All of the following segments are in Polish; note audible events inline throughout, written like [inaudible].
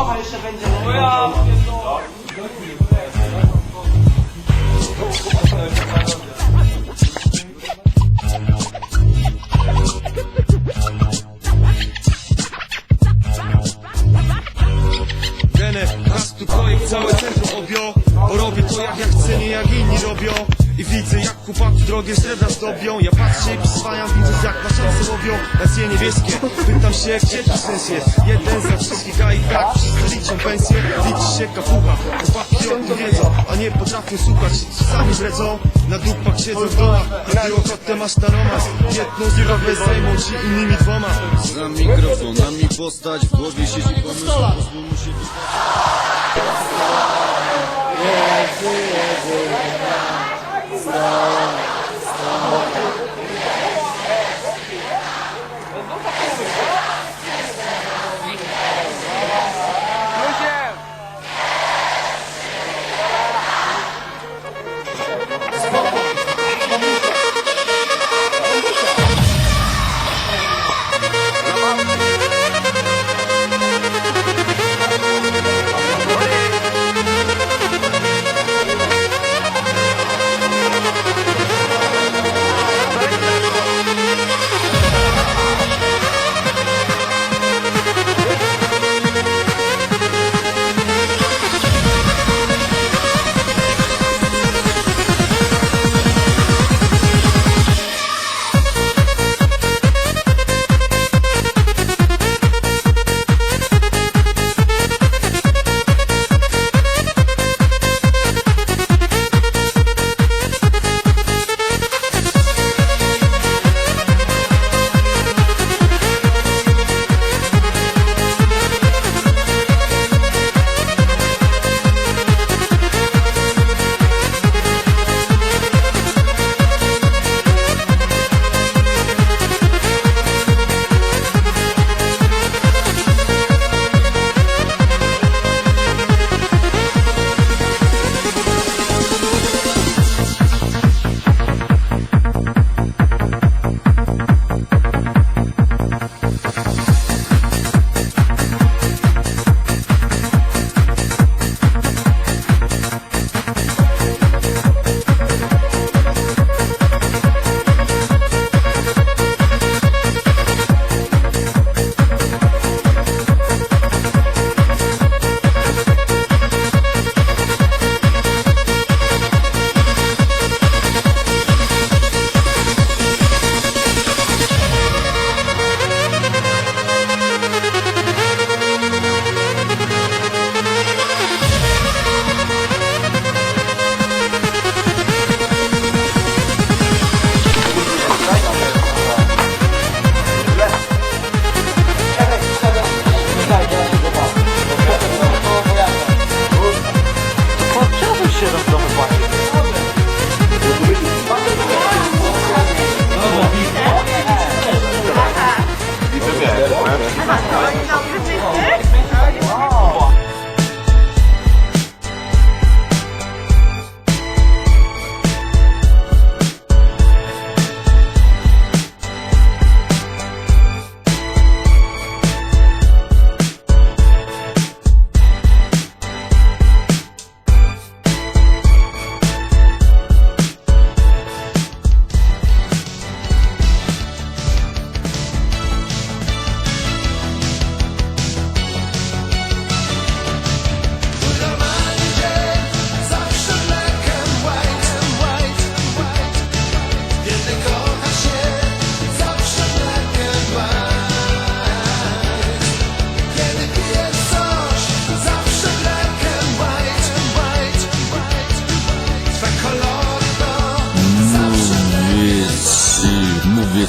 Trochę jeszcze będzie. O ja. Denę, raz tu projekt całe centrum objął Bo robię to jak ja chcę, nie jak inni robią I widzę jak chłopaki drogie srebra zdobią. Ja patrzę i przyswajam, widząc jak maszyny łowią Racje niebieskie, pytam się gdzie tu sens jest? Jeden za wszystkich, a i tak wszyscy liczą pensję Liczy się kapucha, chłopaki o tym wiedzą A nie potrafią słuchać, sami bredzą Na dupach siedzą w domach, a ty ochotę masz na romans Jedną z nich zajmą ci innymi dwoma. Za mikrofonami postać, w głowie siedzi pomysł, pozwól mu się Ludzie! Uh,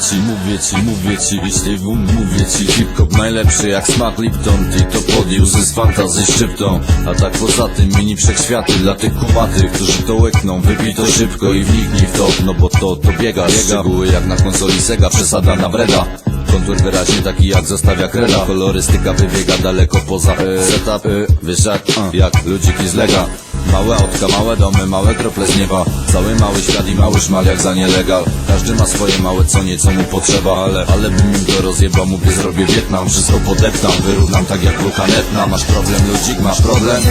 ci, mówię ci, mówię ci, ci, jeśli wum, mówię ci Hip-hop najlepszy jak smak Lipton Ty to podniósł z fantazji szczyptą. A tak poza tym mini wszechświaty dla tych kumatych Którzy to łykną, wypij to szybko i wniknij w to No bo to, to biega, szczegóły jak na konsoli Sega Przesada na Breda Kontur wyraźnie taki jak zostawia kreda. Kolorystyka wybiega daleko poza e, setup e, Wiesz jak, jak ludziki z lega Małe autka, małe domy, małe krople z nieba. Cały mały świat i mały szmal jak za nielegal. Każdy ma swoje małe co nieco mu potrzeba Ale, ale bym im to rozjebał, mówię zrobię Wietnam. Wszystko podeptam, wyrównam tak jak Luka Netna. Masz problem ludzik, masz problem?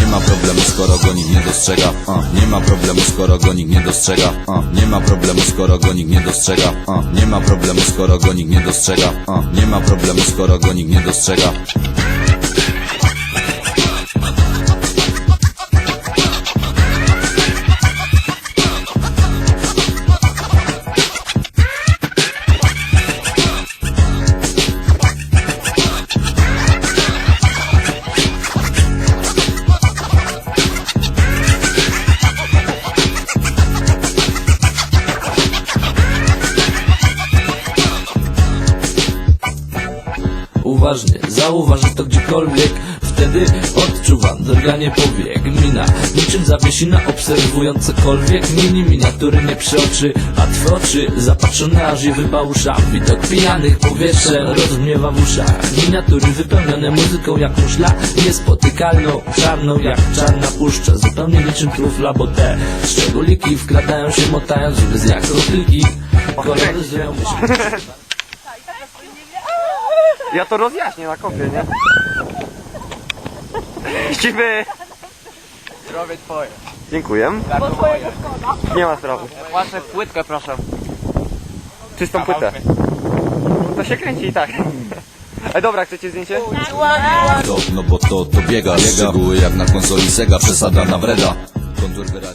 Nie ma problemu skoro go nikt nie dostrzega. Nie ma problemu skoro go nikt nie dostrzega. A, Nie ma problemu skoro go nikt nie dostrzega. A, Nie ma problemu skoro go nikt nie dostrzega. A, Nie ma problemu skoro go nikt nie dostrzega Uważnie, zauważy to gdziekolwiek Wtedy odczuwam. Drganie powiek Mina, niczym zawiesina obserwując cokolwiek Mini miniatury nie przeoczy, a twe oczy Zapatrzone aż je wybałusza Widok pijanych powietrzem rozmiewa w uszach. Miniatury wypełnione muzyką jak muszla Niespotykalną, czarną jak czarna puszcza. Zupełnie niczym trufla, bo te szczególiki Wkradają się motając łzy jak kropliki Koloryzują myśl [laughs] Ja to rozjaśnię na kopie, nie? Ściwy! Zdrowie twoje. Dziękuję. Nie ma sprawy. Płacę płytkę, proszę. Czystą płytę. To się kręci i tak. Ej, dobra, chcecie zdjęcie? No bo to, to biega, biega Szczegóły jak na konsoli Sega Przesada na wreda Kontur wyraźny